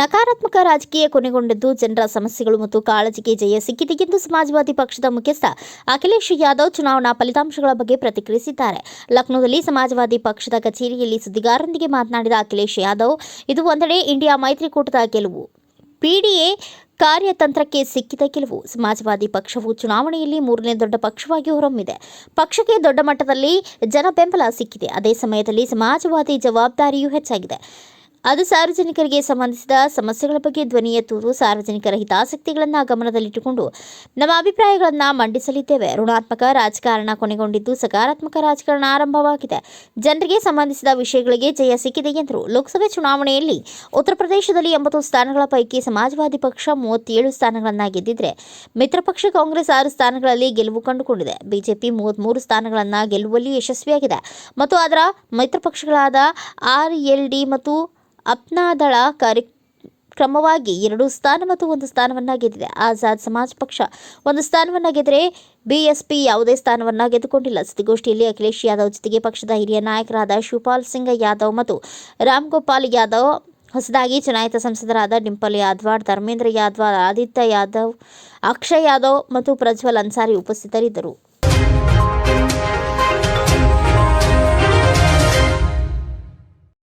ನಕಾರಾತ್ಮಕ ರಾಜಕೀಯ ಕೊನೆಗೊಂಡಿದ್ದು ಜನರ ಸಮಸ್ಯೆಗಳು ಮತ್ತು ಕಾಳಜಿಗೆ ಜಯ ಸಿಕ್ಕಿದೆ ಎಂದು ಸಮಾಜವಾದಿ ಪಕ್ಷದ ಮುಖ್ಯಸ್ಥ ಅಖಿಲೇಶ್ ಯಾದವ್ ಚುನಾವಣಾ ಫಲಿತಾಂಶಗಳ ಬಗ್ಗೆ ಪ್ರತಿಕ್ರಿಯಿಸಿದ್ದಾರೆ. ಲಕ್ನೋದಲ್ಲಿ ಸಮಾಜವಾದಿ ಪಕ್ಷದ ಕಚೇರಿಯಲ್ಲಿ ಸುದ್ದಿಗಾರರೊಂದಿಗೆ ಮಾತನಾಡಿದ ಅಖಿಲೇಶ್ ಯಾದವ್, ಇದು ಒಂದೆಡೆ ಇಂಡಿಯಾ ಮೈತ್ರಿಕೂಟದ ಗೆಲುವು. ಪಿಡಿಎ ಕಾರ್ಯತಂತ್ರಕ್ಕೆ ಸಿಕ್ಕಿದ ಗೆಲುವು. ಸಮಾಜವಾದಿ ಪಕ್ಷವು ಚುನಾವಣೆಯಲ್ಲಿ ಮೂರನೇ ದೊಡ್ಡ ಪಕ್ಷವಾಗಿ ಹೊರಹೊಮ್ಮಿದೆ. ಪಕ್ಷಕ್ಕೆ ದೊಡ್ಡ ಮಟ್ಟದಲ್ಲಿ ಜನ ಬೆಂಬಲ ಸಿಕ್ಕಿದೆ. ಅದೇ ಸಮಯದಲ್ಲಿ ಸಮಾಜವಾದಿ ಜವಾಬ್ದಾರಿಯೂ ಹೆಚ್ಚಾಗಿದೆ. ಅದು ಸಾರ್ವಜನಿಕರಿಗೆ ಸಂಬಂಧಿಸಿದ ಸಮಸ್ಯೆಗಳ ಬಗ್ಗೆ ಧ್ವನಿ ಎತ್ತುವುದು ಸಾರ್ವಜನಿಕರ ಹಿತಾಸಕ್ತಿಗಳನ್ನು ಗಮನದಲ್ಲಿಟ್ಟುಕೊಂಡು ನಮ್ಮ ಅಭಿಪ್ರಾಯಗಳನ್ನು ಮಂಡಿಸಲಿದ್ದೇವೆ. ಋಣಾತ್ಮಕ ರಾಜಕಾರಣ ಕೊನೆಗೊಂಡಿದ್ದು ಸಕಾರಾತ್ಮಕ ರಾಜಕಾರಣ ಆರಂಭವಾಗಿದೆ. ಜನರಿಗೆ ಸಂಬಂಧಿಸಿದ ವಿಷಯಗಳಿಗೆ ಜಯ ಸಿಕ್ಕಿದೆ ಎಂದರು. ಲೋಕಸಭೆ ಚುನಾವಣೆಯಲ್ಲಿ ಉತ್ತರ ಪ್ರದೇಶದಲ್ಲಿ ಎಂಬತ್ತು ಸ್ಥಾನಗಳ ಪೈಕಿ ಸಮಾಜವಾದಿ ಪಕ್ಷ ಮೂವತ್ತೇಳು ಸ್ಥಾನಗಳನ್ನು ಗೆದ್ದಿದ್ರೆ ಮಿತ್ರ ಪಕ್ಷ ಕಾಂಗ್ರೆಸ್ ಆರು ಸ್ಥಾನಗಳಲ್ಲಿ ಗೆಲುವು ಕಂಡುಕೊಂಡಿದೆ. ಬಿಜೆಪಿ ಮೂವತ್ಮೂರು ಸ್ಥಾನಗಳನ್ನು ಗೆಲ್ಲುವಲ್ಲಿ ಯಶಸ್ವಿಯಾಗಿದೆ. ಮತ್ತು ಅದರ ಮಿತ್ರ ಪಕ್ಷಗಳಾದ ಆರ್ಎಲ್ಡಿ ಮತ್ತು ಅಪ್ನಾದಳ ಕಾರ್ಯ ಕ್ರಮವಾಗಿ ಎರಡು ಸ್ಥಾನ ಮತ್ತು ಒಂದು ಸ್ಥಾನವನ್ನು ಗೆದ್ದಿದೆ. ಆಜಾದ್ ಸಮಾಜ್ ಪಕ್ಷ ಒಂದು ಸ್ಥಾನವನ್ನು ಗೆದ್ದರೆ ಬಿಎಸ್ಪಿ ಯಾವುದೇ ಸ್ಥಾನವನ್ನು ಗೆದ್ದುಕೊಂಡಿಲ್ಲ. ಸುದ್ದಿಗೋಷ್ಠಿಯಲ್ಲಿ ಅಖಿಲೇಶ್ ಯಾದವ್ ಜೊತೆಗೆ ಪಕ್ಷದ ಹಿರಿಯ ನಾಯಕರಾದ ಶಿವಪಾಲ್ ಸಿಂಗ್ ಯಾದವ್ ಮತ್ತು ರಾಮ್ ಗೋಪಾಲ್ ಯಾದವ್ ಹೊಸದಾಗಿ ಚುನಾಯಿತ ಸಂಸದರಾದ ಡಿಂಪಲ್ ಯಾದವ್ ಧರ್ಮೇಂದ್ರ ಯಾದವ್ ಆದಿತ್ಯ ಯಾದವ್, ಅಕ್ಷಯ್ ಯಾದವ್ ಮತ್ತು ಪ್ರಜ್ವಲ್ ಅನ್ಸಾರಿ ಉಪಸ್ಥಿತರಿದ್ದರು.